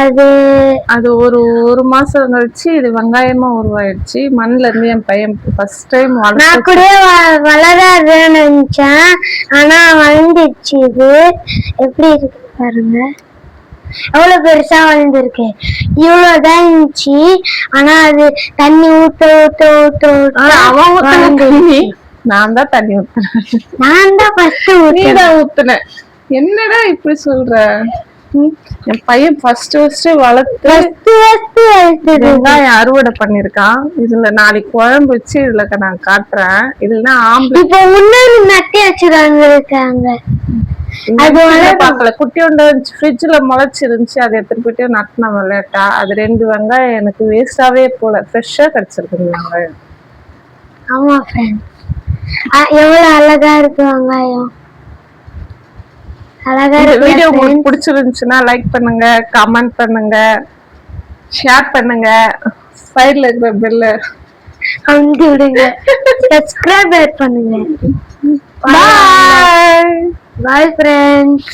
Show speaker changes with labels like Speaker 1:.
Speaker 1: அது
Speaker 2: அது ஒரு ஒரு மாசம் கழிச்சு இது வெங்காயமா உருவாயிடுச்சு. மண்ணுல இருந்து என் பையன் ஃபர்ஸ்ட் டைம்
Speaker 1: நான் கூட வளராதுன்னு நினைச்சேன். ஆனா வளர்ந்துச்சு இது. எப்படி இருக்கு பாருங்க. எவ்வளவு பெருசா வளர்ந்துருக்கு. இவ்வளவுதான் இருந்துச்சு. ஆனா அது தண்ணி ஊத்த ஊத்த ஊத்த ஊத்த
Speaker 2: ஆனா அவன் ஊத்துன
Speaker 1: வளர்ந்துருச்சு.
Speaker 2: தண்ணி நான் தான் தண்ணி ஊத்துனேன்.
Speaker 1: நான் தான் ஃபர்ஸ்ட்
Speaker 2: தான் ஊத்துன. என்னடா இப்படி சொல்ற? என் பையன் ஃபர்ஸ்ட் ஃபர்ஸ்ட் வளர்த்து வெங்காயம் அறுவடை பண்ணிருக்கான் இதுல நாளைக்கு குழம்பு வச்சு இதுல நான் காட்டுறேன். இதுல ஆம்பளை
Speaker 1: இப்போ முன்னாடி நட்டி வச்சுருக்காங்க. இருக்காங்க அது
Speaker 2: பாக்கல குட்டியோண்ட இருந்துச்சு ஃப்ரிட்ஜ்ல முளைச்சு இருந்துச்சு. அதை எடுத்துட்டு போயிட்டு நட்டின விளையாட்டா. அது ரெண்டு வெங்காயம் எனக்கு வேஸ்டாவே போல. ஃப்ரெஷ்ஷா கிடைச்சிருக்கு வெங்காயம்.
Speaker 1: ஆமா ஃப்ரெண்ட் எவ்வளவு அழகா இருக்கு வெங்காயம்.
Speaker 2: இந்த வீடியோ. உங்களுக்கு பிடிச்சிருந்துச்சுன்னா லைக் பண்ணுங்க கமெண்ட் பண்ணுங்க ஷேர் பண்ணுங்க. சைடுல இருக்கிற பெல்ல
Speaker 1: அமுத்தி விடுங்க. சப்ஸ்கிரைபர் பண்ணுங்க
Speaker 2: பாய்
Speaker 1: பாய் ஃப்ரெண்ட்ஸ்